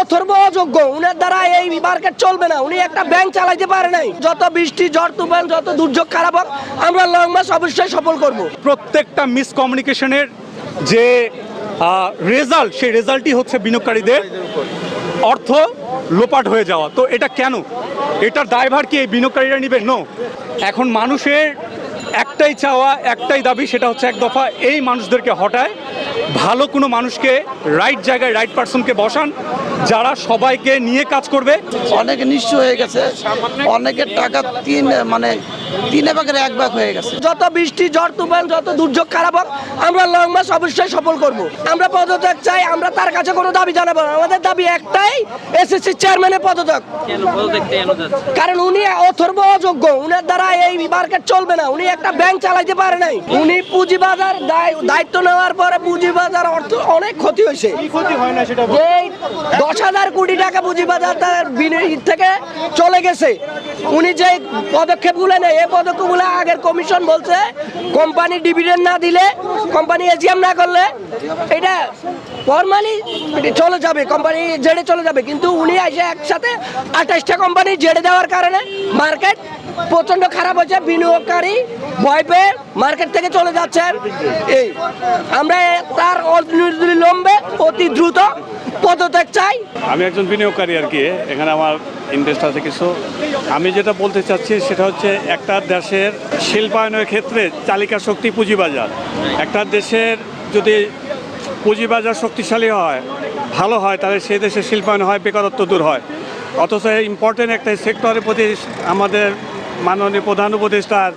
অথর্ব অযোগ্য। উনার দ্বারা এই মার্কেট চলবে না। উনি একটা ব্যাংক চালাইতে পারে নাই। যত বৃষ্টি, ঝড়, তুফান, যত দুর্যোগ, খারাপ হোক, আমরা লং মাস অবশ্যই সফল করব। প্রত্যেকটা মিসকমিউনিকেশনের যে রেজাল্ট সেই রেজাল্টই হচ্ছে বিনিয়োগকারীদের অর্থ লোপাট হয়ে যাওয়া। তো এটা কেন? এটার দায়ভার কি এই বিনিয়োগকারীরা নেবেন নো এখন মানুষের একটাই চাওয়া, একটাই দাবি, সেটা হচ্ছে এক দফা এই মানুষদেরকে হটায় ভালো কোনো মানুষকে রাইট জায়গায় রাইট পার্সনকে বসান যারা সবাইকে নিয়ে কাজ করবে। অনেকে নিঃস্ব হয়ে গেছে অনেকের টাকা তিন মানে তিনে ভাগের এক ভাগ হয়ে গেছে। যত বৃষ্টি ঝড় তুফান যত দুর্যোগ খারাপ হোক আমরা লং মাস অবশ্যই সফল করব। আমরা পদত্যাগ চাই আমরা তার কাছে কোনো দাবি জানাব না। আমাদের দাবি একটাই এসএসসি চেয়ারম্যানের পদত্যাগ। কারণ উনি অথর্ব অযোগ্য উনার দ্বারা এই মার্কেট চলবে না। উনি একটা ব্যাংক চালাইতে পারে নাই। উনি পুঁজিবাজার দায়- দায়িত্ব নেওয়ার পরে পুঁজিবাজার অর্থ অনেক ক্ষতি হয়েছে। যে দশ হাজার কোটি টাকা পুঁজিবাজার তার বিনিয়োগ থেকে চলে গেছে। উনি যে পদক্ষেপগুলো নেয় এই পদক্ষেপগুলো আগের কমিশন বলছে কোম্পানি ডিভিডেন্ড না দিলে কোম্পানি এজিএম না করলে এটা ফরমালি চলে যাবে কোম্পানি জেডে চলে যাবে। কিন্তু উনি এসে একসাথে আঠাশটা কোম্পানি জেডে দেওয়ার কারণে মার্কেট প্রচণ্ড খারাপ হয়েছে, বিনিয়োগকারী ভয় পেয়ে মার্কেট থেকে চলে যাচ্ছেন এই, আমরা তার লম্বে অতি দ্রুত পদত্যাগ চাই। আমি একজন বিনিয়োগকারী আর কি, এখানে আমার ইনভেস্ট আছে কিছু। আমি যেটা বলতে চাচ্ছি সেটা হচ্ছে একটা দেশের শিল্পায়নের ক্ষেত্রে চালিকা শক্তি পুঁজিবাজার। একটা দেশের যদি পুঁজিবাজার শক্তিশালী হয়, ভালো হয়, তাহলে সেই দেশে শিল্পায়ন হয়, বেকারত্ব দূর হয়। অথচ ইম্পর্টেন্ট একটা সেক্টরের প্রতি আমাদের মাননীয় প্রধান উপদেষ্টার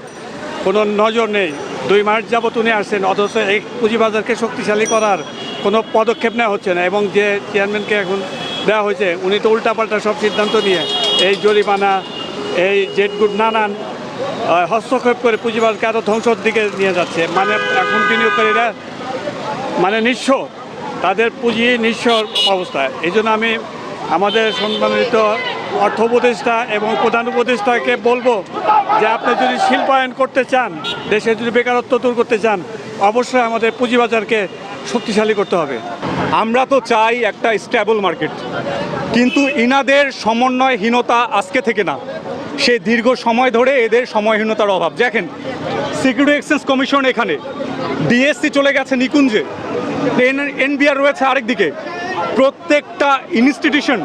কোনো নজর নেই। দুই মাস যাবত উনি আসছেন, অথচ এই পুঁজিবাজারকে শক্তিশালী করার কোনো পদক্ষেপ নেওয়া হচ্ছে না। এবং যে চেয়ারম্যানকে এখন দেওয়া হয়েছে, উনি তো উল্টাপাল্টা সব সিদ্ধান্ত নিয়ে এই জরিমানা, এই জেটগুড নানান হস্তক্ষেপ করে পুঁজিবাজারকে আরও ধ্বংসর দিকে নিয়ে যাচ্ছে। মানে এখন বিনিয়োগকারীরা মানে নিঃস্ব, তাদের পুঁজি নিঃস্ব অবস্থায় এই জন্য আমি আমাদের সম্মানিত অর্থ উপদেষ্টা এবং প্রধান উপদেষ্টাকে বলব যে আপনি যদি শিল্পায়ন করতে চান, দেশে যদি বেকারত্ব দূর করতে চান, অবশ্যই আমাদের পুঁজিবাজারকে শক্তিশালী করতে হবে। আমরা তো চাই একটা স্ট্যাবল মার্কেট, কিন্তু ইনাদের সমন্বয়হীনতা আজকে থেকে না। সে দীর্ঘ সময় ধরে এদের সময়হীনতার অভাব। দেখেন সিকিউরিটি এক্সচেঞ্জ কমিশন এখানে ডিএসসি চলে গেছে নিকুঞ্জে এনবিআর রয়েছে আরেকদিকে। প্রত্যেকটা ইনস্টিটিউশন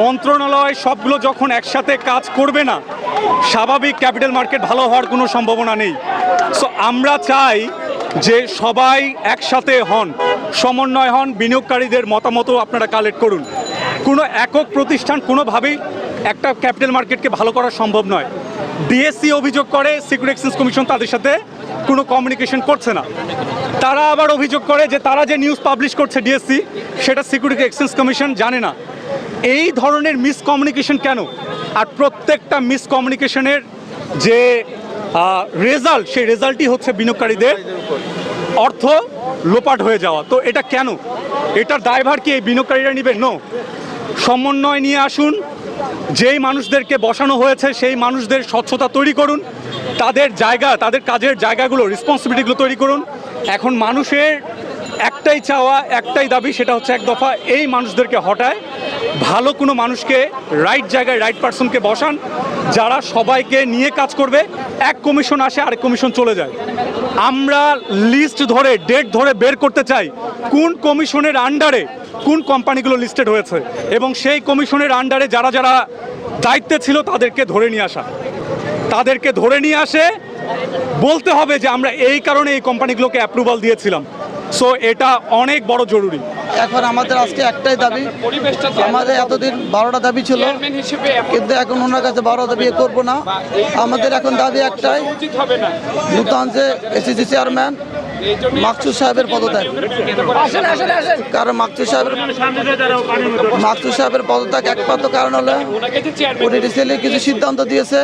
মন্ত্রণালয়, সবগুলো যখন একসাথে কাজ করবে না, স্বাভাবিক ক্যাপিটাল মার্কেট ভালো হওয়ার কোনো সম্ভাবনা নেই। সো আমরা চাই যে সবাই একসাথে হন, সমন্বয় হন, বিনিয়োগকারীদের মতামতও আপনারা কালেক্ট করুন। কোনো একক প্রতিষ্ঠান কোনোভাবেই একটা ক্যাপিটাল মার্কেটকে ভালো করা সম্ভব নয়। ডিএসসি অভিযোগ করে, সিকিউরিটি এক্সচেঞ্জ কমিশন তাদের সাথে কোনো কমিউনিকেশন করছে না। তারা আবার অভিযোগ করে যে তারা যে নিউজ পাবলিশ করছে ডিএসসি, সেটা সিকিউরিটি এক্সচেঞ্জ কমিশন জানে না। এই ধরনের মিসকমিউনিকেশন কেন? আর প্রত্যেকটা মিসকমিউনিকেশনের যে রেজাল্ট সেই রেজাল্টই হচ্ছে বিনিয়োগকারীদের অর্থ লোপাট হয়ে যাওয়া। তো এটা কেন? এটার দায়ভার কি এই বিনিয়োগকারীরা নেবেন নো সমন্বয় নিয়ে আসুন যেই মানুষদেরকে বসানো হয়েছে, সেই মানুষদের স্বচ্ছতা তৈরি করুন, তাদের জায়গা, তাদের কাজের জায়গাগুলো রেসপন্সিবিলিটিগুলো তৈরি করুন। এখন মানুষের একটাই চাওয়া, একটাই দাবি, সেটা হচ্ছে এক দফা এই মানুষদেরকে হটায়। ভালো কোনো মানুষকে রাইট জায়গায় রাইট পার্সনকে বসান, যারা সবাইকে নিয়ে কাজ করবে, এক কমিশন আসে, আরেক কমিশন চলে যায়। আমরা লিস্ট ধরে ডেট ধরে বের করতে চাই কোন কমিশনের আন্ডারে কোন কোম্পানিগুলো লিস্টেড হয়েছে এবং সেই কমিশনের আন্ডারে যারা যারা দায়িত্বে ছিল তাদেরকে ধরে নিয়ে আসা। তাদেরকে ধরে নিয়ে আসে, বলতে হবে যে আমরা এই কারণে এই কোম্পানিগুলোকে অ্যাপ্রুভাল দিয়েছিলাম। সো এটা অনেক বড় জরুরি। এখন আমাদের আজকে একটাই দাবি। আমাদের এতদিন বারোটা দাবি ছিল কিন্তু এখন ওনার কাছে বারো দাবি করব না। আমাদের এখন দাবি একটাই নূতন যে এসিসি চেয়ারম্যান মাকসুদ সাহেবের পদত্যাগ। কারণ মাকসুদ সাহেবের মাকসুদ সাহেবের পদত্যাগ একমাত্র কারণ হলো উনি রিসেন্টলি কিছু সিদ্ধান্ত দিয়েছে।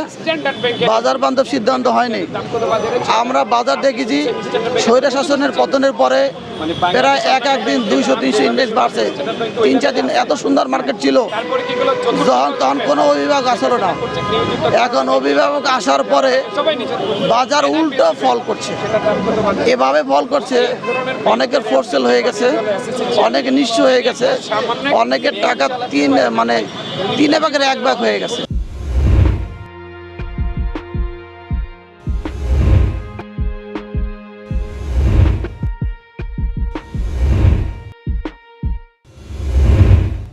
বাজার বান্ধব সিদ্ধান্ত হয়নি। আমরা বাজার দেখেছি স্বৈর শাসনের পতনের পরে প্রায় এক এক দিন দুইশো তিনশো ইন্ডেক্স বাড়ছে। তিন চার দিন এত সুন্দর মার্কেট ছিল। যখন তখন কোনো অভিভাবক আসলো না। এখন অভিভাবক আসার পরে বাজার উল্টো ফল করছে। এভাবে ফল করছে। অনেকের ফোরসেল হয়ে গেছে, অনেকে নিঃস্ব হয়ে গেছে, অনেকের টাকা তিন মানে তিনে ভাগের এক ভাগ হয়ে গেছে।